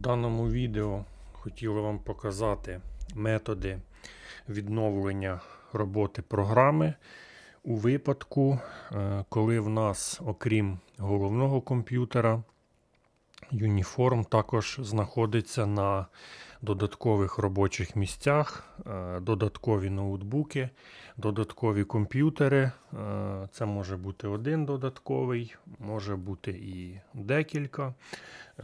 даному відео хотіли вам показати методи відновлення роботи програми у випадку, е, коли в нас, окрім головного комп'ютера, Uniform також знаходиться на додаткових робочих місцях, е, додаткові ноутбуки, додаткові комп'ютери. Е, Це може бути один додатковий, може бути і декілька.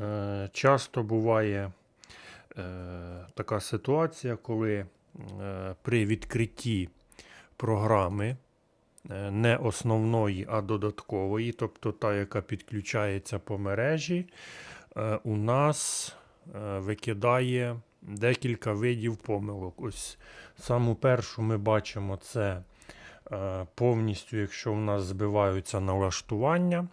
Е, Часто буває така ситуація, коли при відкритті програми не основної, а додаткової, тобто та, яка підключається по мережі, у нас е, викидає декілька видів помилок. Ось саму першу ми бачимо це е, повністю, якщо в нас збиваються налаштування.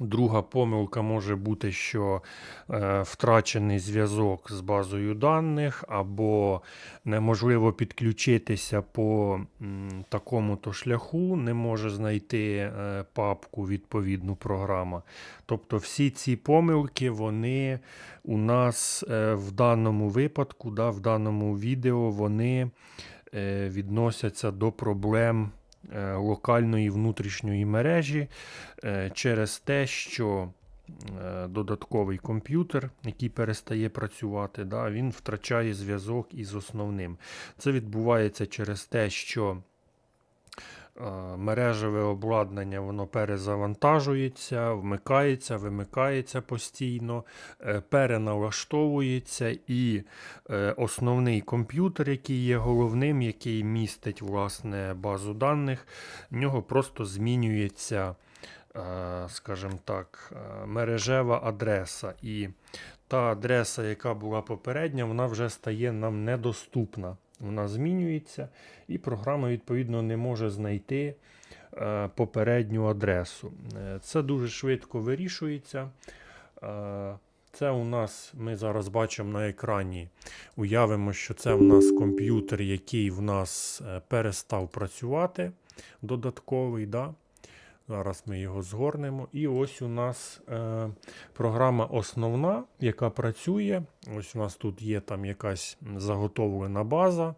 Друга помилка може бути, що е, втрачений зв'язок з базою даних, або неможливо підключитися по м, такому-то шляху, не може знайти е, папку відповідну програма. Тобто всі ці помилки, вони у нас е, в даному випадку, да, в даному відео, вони е, відносяться до проблем локальної внутрішньої мережі е, через те, що е, додатковий комп'ютер, який перестає працювати, да, він втрачає зв'язок із основним. Це відбувається через те, що е, мережеве обладнання воно перезавантажується, вмикається, вимикається постійно, е, переналаштовується, і е, основний комп'ютер, який є головним, який містить власне базу даних, в нього просто змінюється, е, скажімо так, е, мережева адреса. І та адреса, яка була попередня, вона вже стає нам недоступна. Вона змінюється, і програма, відповідно, не може знайти е, попередню адресу. Е, Це дуже швидко вирішується. Е, Це у нас ми зараз бачимо на екрані. Уявимо, що це в нас комп'ютер, який в нас перестав працювати, додатковий. Да? Зараз ми його згорнемо. І ось у нас е, програма основна, яка працює. Ось у нас тут є там якась заготовлена база.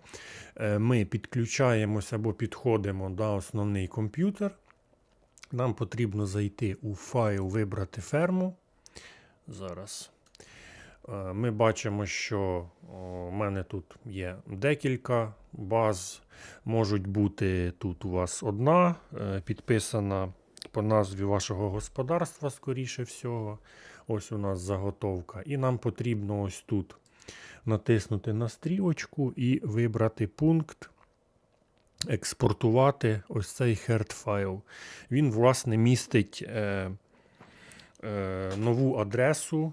Е, ми підключаємося або підходимо на основний комп'ютер. Нам потрібно зайти у файл, вибрати ферму. Зараз. Е, Ми бачимо, що у мене тут є декілька баз. Можуть бути тут у вас одна, е, підписана по назві вашого господарства, скоріше всього. Ось у нас заготовка. І нам потрібно ось тут натиснути на стрілочку і вибрати пункт. Експортувати ось цей herd файл. Він, власне, містить е, е, нову адресу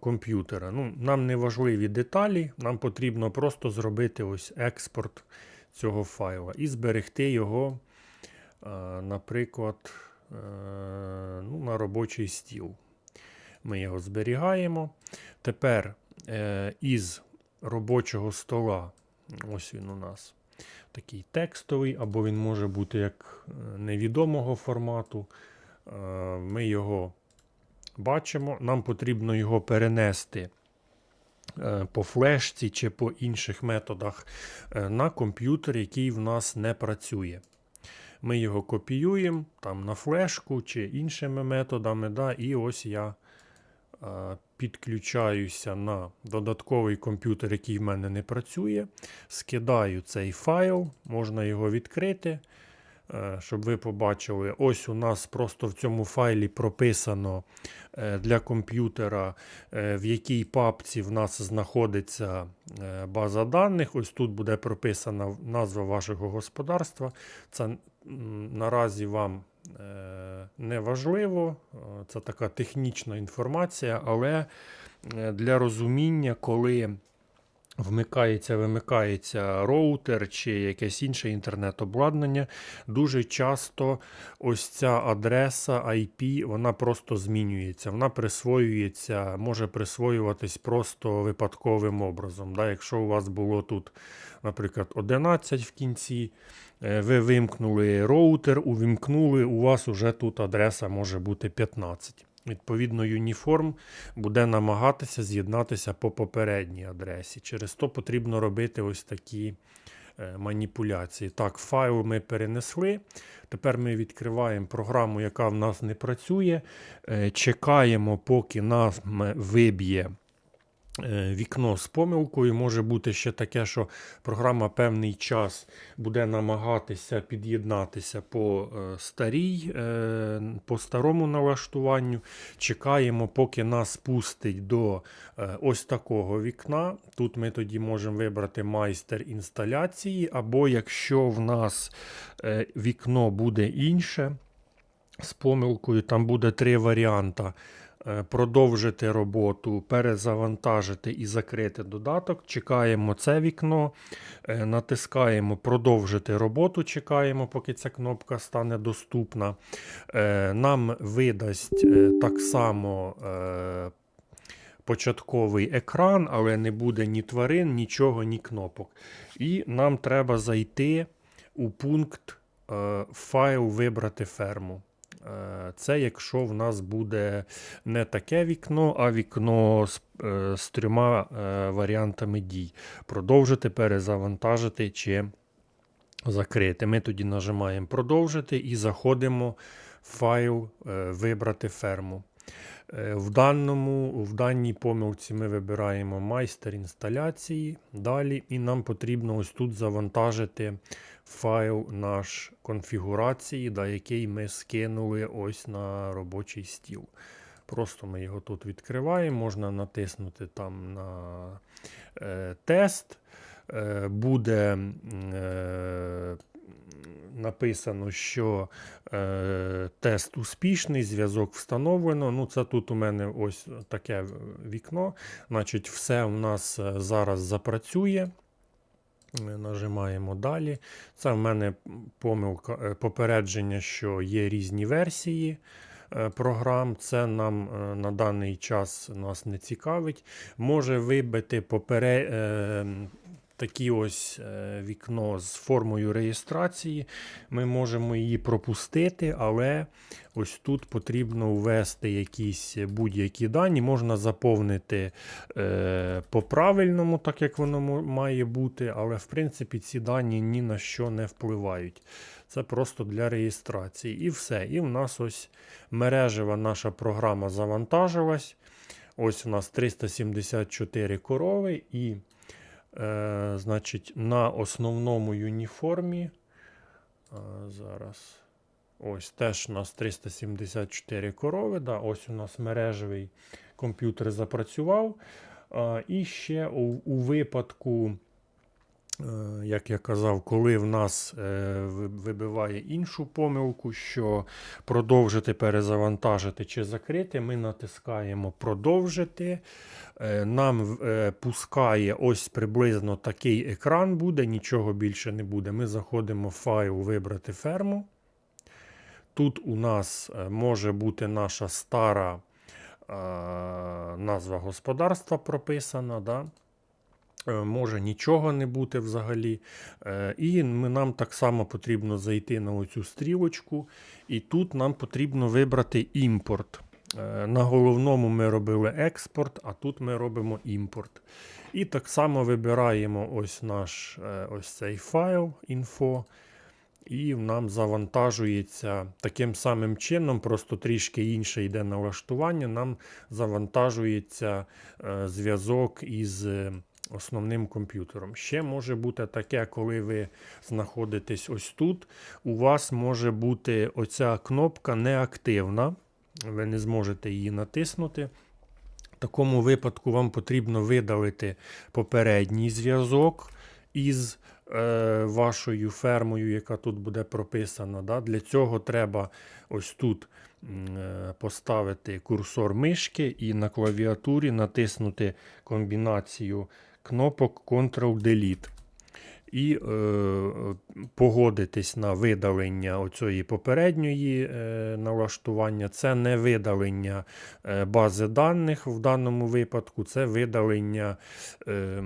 комп'ютера. Ну, нам не важливі деталі, нам потрібно просто зробити ось експорт цього файла і зберегти його, е, наприклад, е, ну, на робочий стіл. Ми його зберігаємо. Тепер е, із робочого стола, ось він у нас такий текстовий, або він може бути як е, невідомого формату. Е, Ми його бачимо. Нам потрібно його перенести е, по флешці чи по інших методах е, на комп'ютер, який в нас не працює. Ми його копіюємо там на флешку чи іншими методами. Да, І ось я е, підключаюся на додатковий комп'ютер, який в мене не працює. Скидаю цей файл, можна його відкрити. Е, Щоб ви побачили, ось у нас просто в цьому файлі прописано е, для комп'ютера, е, в якій папці в нас знаходиться база даних. Ось тут буде прописана назва вашого господарства. Це наразі вам не важливо, це така технічна інформація, але для розуміння, коли вмикається, вимикається роутер чи якесь інше інтернет-обладнання, дуже часто ось ця адреса IP, вона просто змінюється. Вона присвоюється, може присвоюватись просто випадковим образом. Да? Якщо у вас було тут, наприклад, 11 в кінці, е, ви вимкнули роутер, увімкнули, у вас уже тут адреса може бути 15. Відповідно, Uniform буде намагатися з'єднатися по попередній адресі. Через то потрібно робити ось такі е, маніпуляції. Так, файл ми перенесли. Тепер ми відкриваємо програму, яка в нас не працює. Е, Чекаємо, поки нас виб'є вікно з помилкою. Може бути ще таке, що програма певний час буде намагатися під'єднатися по е, старій, е, по старому налаштуванню. Чекаємо, поки нас пустить до е, ось такого вікна. Тут ми тоді можемо вибрати майстер інсталяції, або якщо в нас е, вікно буде інше з помилкою, там буде три варіанти. Е, Продовжити роботу, перезавантажити і закрити додаток. Чекаємо це вікно, е, натискаємо продовжити роботу. Чекаємо, поки ця кнопка стане доступна. Е, Нам видасть так само початковий екран, але не буде ні тварин, нічого, ні кнопок. І нам треба зайти у пункт файл вибрати ферму. Е, Це якщо в нас буде не таке вікно, а вікно з, е, з трьома е, варіантами дій: продовжити, перезавантажити чи закрити. Ми тоді нажимаємо продовжити і заходимо в файл вибрати ферму. Е, В, даному, в даній помилці ми вибираємо майстер інсталяції. Далі, і нам потрібно ось тут завантажити файл наш конфігурації, да, який ми скинули ось на робочий стіл. Просто ми його тут відкриваємо, можна натиснути там на е, тест. Е, буде е, написано, що е, тест успішний, зв'язок встановлено. Ну, це тут у мене ось таке вікно. Значить, все у нас е, зараз запрацює. Нажимаємо далі. Це в мене помилка, е, попередження, що є різні версії е, програм. Це нам на даний час нас не цікавить. Може вибити попере... такі ось е, вікно з формою реєстрації. Ми можемо її пропустити, але ось тут потрібно ввести якісь будь-які дані. Можна заповнити е, по правильному, так як воно має бути, але в принципі ці дані ні на що не впливають. Це просто для реєстрації. І все. І в нас ось мережева наша програма завантажилась. Ось у нас 374 корови і Е, значить, на основному юніформі. е, зараз. Ось теж у нас 374 корови. Да, ось у нас мережевий комп'ютер запрацював. Е, і ще у, у випадку, як я казав, коли в нас е, вибиває іншу помилку, що продовжити, перезавантажити чи закрити, ми натискаємо продовжити. Е, Нам е, пускає ось приблизно такий екран буде, нічого більше не буде. Ми заходимо в файл вибрати ферму. Тут у нас е, може бути наша стара е, назва господарства прописана. Да? Е, Може нічого не бути взагалі. Е, І нам так само потрібно зайти на оцю стрілочку, і тут нам потрібно вибрати імпорт. Е, На головному ми робили експорт, а тут ми робимо імпорт. І так само вибираємо ось наш ось цей файл інфо. І нам завантажується таким самим чином, просто трішки інше йде налаштування. Нам завантажується зв'язок із основним комп'ютером. Ще може бути таке, коли ви знаходитесь ось тут. У вас може бути оця кнопка неактивна. Ви не зможете її натиснути. В такому випадку вам потрібно видалити попередній зв'язок із е, вашою фермою, яка тут буде прописана. Да? Для цього треба ось тут е, поставити курсор мишки і на клавіатурі натиснути комбінацію кнопок Ctrl-Delete. і е, погодитись на видалення оцієї попередньої е, налаштування. Це не видалення е, бази даних в даному випадку, це видалення е,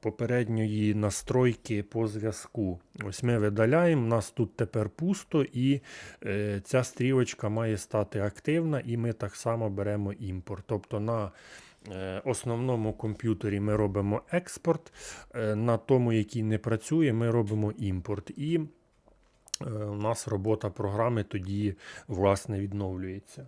попередньої настройки по зв'язку. Ось ми видаляємо, у нас тут тепер пусто, і е, ця стрілочка має стати активна, і ми так само беремо імпорт. Тобто на основному комп'ютері ми робимо експорт, е, на тому, який не працює, ми робимо імпорт. І е, у нас робота програми тоді власне відновлюється.